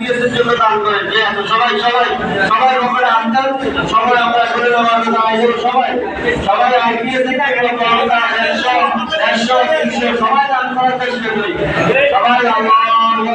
জন্য দান করেন। যে সবাই সবাই সবাই আমরা আনতাম সবাই আমরা করে সবাই। সবাই আইপিএস থেকে ক্ষমতা একশো তিনশো সবাই দান করার চেষ্টা করি। সবাই আল্লাহ ভাইরা,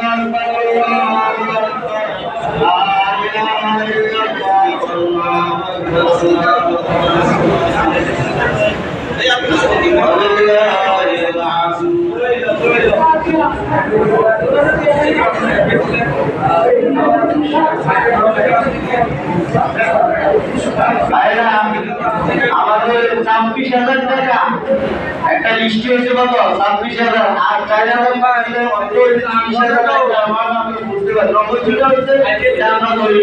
আমাদের ছাব্বিশ হাজার টাকা। একটা লিস্টি হয়েছে কত? ছাব্বিশ হাজার। আর চার হাজার বুঝতে পারছি আমরা ধরি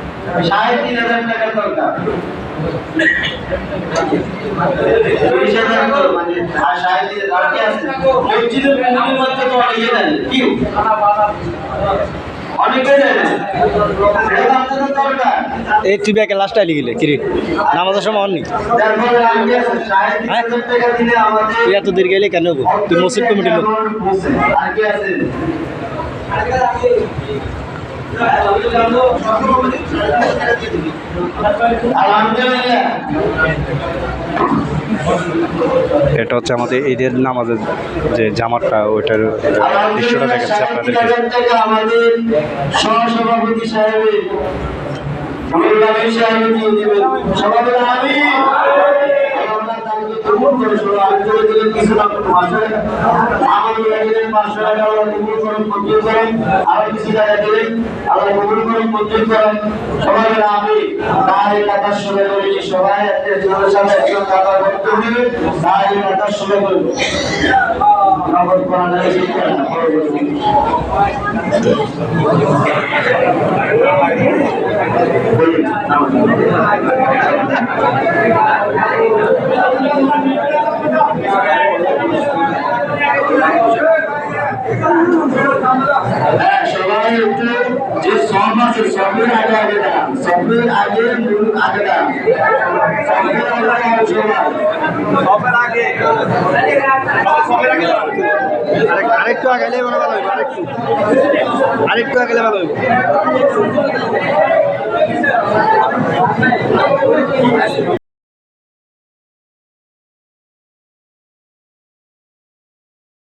সাড়ে তিন হাজার দরকার। মানে এই তুই ব্যাকে লাস্ট আইলি গেলে কিরে? নামাজের সময় তুই এত দূর গেলে কেন তুই মসজিদ কমিটির লোক আর কি আছে আলহামদুলিল্লাহ এটা হচ্ছে আমাদের ঈদের নামাজের যে জামাটা ওইটার দৃশ্যটা দেখাচ্ছে সাহেবের আমির। সাহেব সাথে একজন কথা বলতে হবে। তাই কথার শুনে বলব। নগদ কোরআনের শিক্ষা, সবাই একটু যে সব আছে সবের আগে আগে সবের আগে, মূল আগে সবের আগে। দাঁড়ান সবাই আরেকটু আগাইলে মানে ভালো হইব, আরেকটু। আরেকটু আগাইলে ভালো হইব।